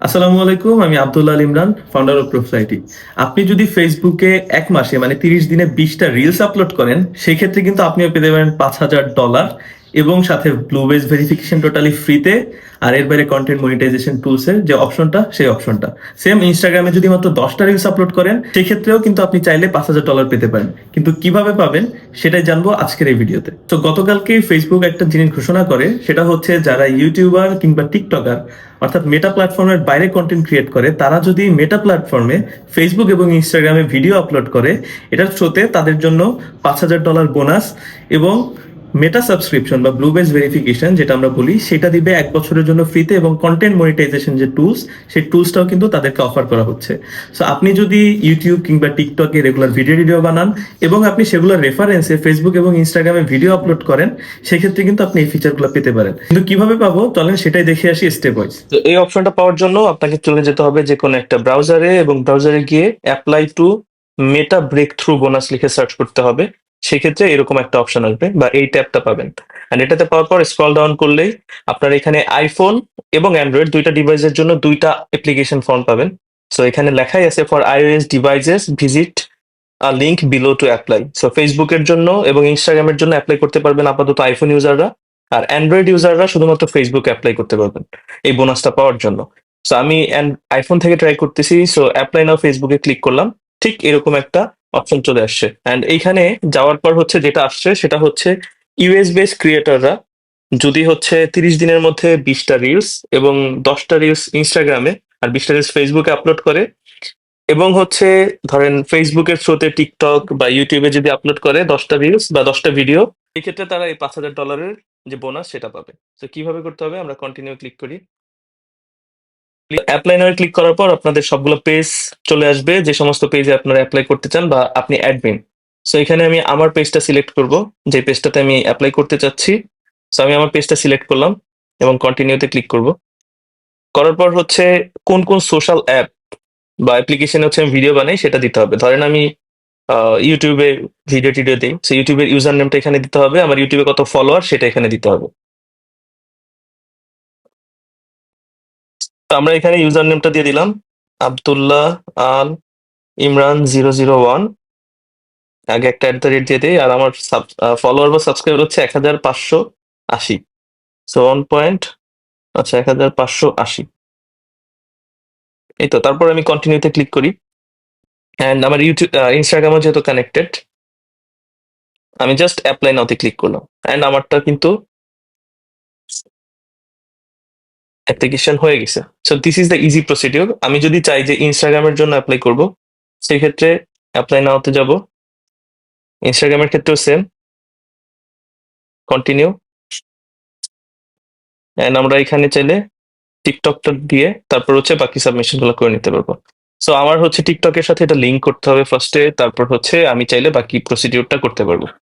আসসালামু আলাইকুম, আমি Abdullah Imran founder of Profity আপনি যদি ফেসবুকে এক মাসে মানে তিরিশ দিনে বিশটা রিলস আপলোড করেন, সেক্ষেত্রে কিন্তু আপনিও পেতে পারেন পাঁচ হাজার ডলার এবং সাথে ব্লু বেস ভেরিফিকেশন টোটালি ফ্রিতে আর এর বাইরে কন্টেন্ট মনিটাইজেশন টুলসের যে অপশনটা সেই অপশনটা সেম ইনস্টাগ্রামে যদি মাত্র দশটা রিলস আপলোড করেন, সেক্ষেত্রেও কিন্তু আপনি চাইলে পাঁচ হাজার ডলার পেতে পারেন। কিন্তু কীভাবে পাবেন, সেটাই জানব আজকের এই ভিডিওতে তো গতকালকে ফেসবুক একটা জিনিস ঘোষণা করে, সেটা হচ্ছে যারা ইউটিউবার কিংবা টিকটকার অর্থাৎ মেটা প্ল্যাটফর্মের বাইরে কন্টেন্ট ক্রিয়েট করে, তারা যদি মেটা প্ল্যাটফর্মে ফেসবুক এবং ইনস্টাগ্রামে ভিডিও আপলোড করে, এটার থ্রোতে তাদের জন্য পাঁচ হাজার ডলার বোনাস এবং মেটা সাবস্ক্রিপশন বা ব্লু বেস ভেরিফিকেশন যেটা আমরা বলি, সেটা দিবে এক বছরের জন্য ফ্রিতে এবং কন্টেন্ট মনিটাইজেশন যে টুলস সেই টুলসটাও কিন্তু তাদেরকে অফার করা হচ্ছে। সো আপনি যদি ইউটিউব কিংবা টিকটকে রেগুলার ভিডিও ভিডিও বানান এবং আপনি সেগুলোর রেফারেন্সে ফেসবুক এবং ইনস্টাগ্রামে ভিডিও আপলোড করেন, সেক্ষেত্রে কিন্তু আপনি এই ফিচারগুলো পেতে পারেন। কিন্তু কীভাবে পাবো? চলেন সেটাই দেখে আসি স্টেপ ওয়াইজ তো এই অপশনটা পাওয়ার জন্য আপনাকে চলে যেতে হবে যে কোনো একটা ব্রাউজারে এবং ব্রাউজারে গিয়ে apply to Meta breakthrough bonus লিখে সার্চ করতে হবে। সেক্ষেত্রে এরকম একটা অপশন আসবে বা এই ট্যাবটা পাবেন। আর এটাতে পাওয়ার পর স্ক্রল ডাউন করলেই আপনার এখানে আইফোন এবং অ্যান্ড্রয়েড দুইটা ডিভাইসের জন্য দুইটা অ্যাপ্লিকেশন ফর্ম পাবেন। সো এখানে লেখাই আছে for iOS devices visit link below to apply so ফেসবুকের জন্য এবং ইনস্টাগ্রামের জন্য অ্যাপ্লাই করতে পারবেন আপাতত আইফোন ইউজাররা আর অ্যান্ড্রয়েড ইউজাররা শুধুমাত্র ফেসবুক অ্যাপ্লাই করতে পারবেন এই বোনাসটা পাওয়ার জন্য। সো আমি আইফোন থেকে ট্রাই করতেছি। সো অ্যাপ্লাই নাও ফেসবুকে ক্লিক করলাম। ঠিক এরকম একটা অপশন চলে আসছে। অ্যান্ড এইখানে যাওয়ার পর হচ্ছে যেটা আসছে, সেটা হচ্ছে ইউএস বেস ক্রিয়েটররা যদি হচ্ছে তিরিশ দিনের মধ্যে বিশটা রিলস এবং দশটা রিলস ইনস্টাগ্রামে আর বিশটা রিলস ফেসবুকে আপলোড করে এবং হচ্ছে ধরেন ফেসবুকের থ্রুতে টিকটক বা ইউটিউবে যদি আপলোড করে দশটা রিলস বা দশটা ভিডিও এক্ষেত্রে তারা এই পাঁচ হাজার ডলারের যে বোনাস সেটা পাবে। তো কীভাবে করতে হবে? আমরা কন্টিনিউ ক্লিক করি। অ্যাপ্লাই নাও ক্লিক করার পর আপনাদের সবগুলো পেজ চলে আসবে। যে সমস্ত পেজে আপনারা অ্যাপ্লাই করতে চান বা আপনি অ্যাডমিন সো এখানে আমি আমার পেজটা সিলেক্ট করব। যে পেজটাতে আমি অ্যাপ্লাই করতে চাচ্ছি। সো আমি আমার পেজটা সিলেক্ট করলাম এবং কন্টিনিউতে ক্লিক করব। করার পর হচ্ছে কোন কোন সোশ্যাল অ্যাপ বা অ্যাপ্লিকেশনে হচ্ছে আমি ভিডিও বানাই সেটা দিতে হবে। ধরেন আমি ইউটিউবে ভিডিও টিডিও দিই। সো ইউটিউবের ইউজার নেমটা এখানে দিতে হবে। আমার ইউটিউবে কত ফলোয়ার সেটা এখানে দিতে হবে। তো আমরা এখানে ইউজার নেমটা দিয়ে দিলাম, Abdullah Al Imran zero zero one. আগে একটা অ্যাট দ্য রেট দিয়ে দিই, আর আমার ফলোয়ার বা সাবস্ক্রাইবার হচ্ছে এক হাজার পাঁচশো আশি। সো ওয়ান পয়েন্ট আচ্ছা এক হাজার পাঁচশো আশি। এই তো, তারপর আমি কন্টিনিউতে ক্লিক করি। অ্যান্ড আমার ইউটিউব ইনস্টাগ্রামও যেহেতু কানেক্টেড আমি জাস্ট অ্যাপ্লাই নাওতে ক্লিক করলাম। অ্যান্ড আমারটা কিন্তু অ্যাপ্লিকেশন হয়ে গেছে। So this is the easy procedure আমি যদি চাই যে ইনস্টাগ্রামের জন্য অ্যাপ্লাই করব সেই ক্ষেত্রে অ্যাপ্লাই নাওতে যাব। ইনস্টাগ্রামের ক্ষেত্রেও সেম কন্টিনিউ অ্যান্ড আমরা এখানে চাইলে টিকটকটা দিয়ে তারপর হচ্ছে বাকি সাবমিশনগুলো করে নিতে পারব। সো আমার হচ্ছে টিকটকের সাথে এটা লিঙ্ক করতে হবে ফার্স্টে তারপর হচ্ছে আমি চাইলে বাকি প্রসিডিওরটা করতে পারব।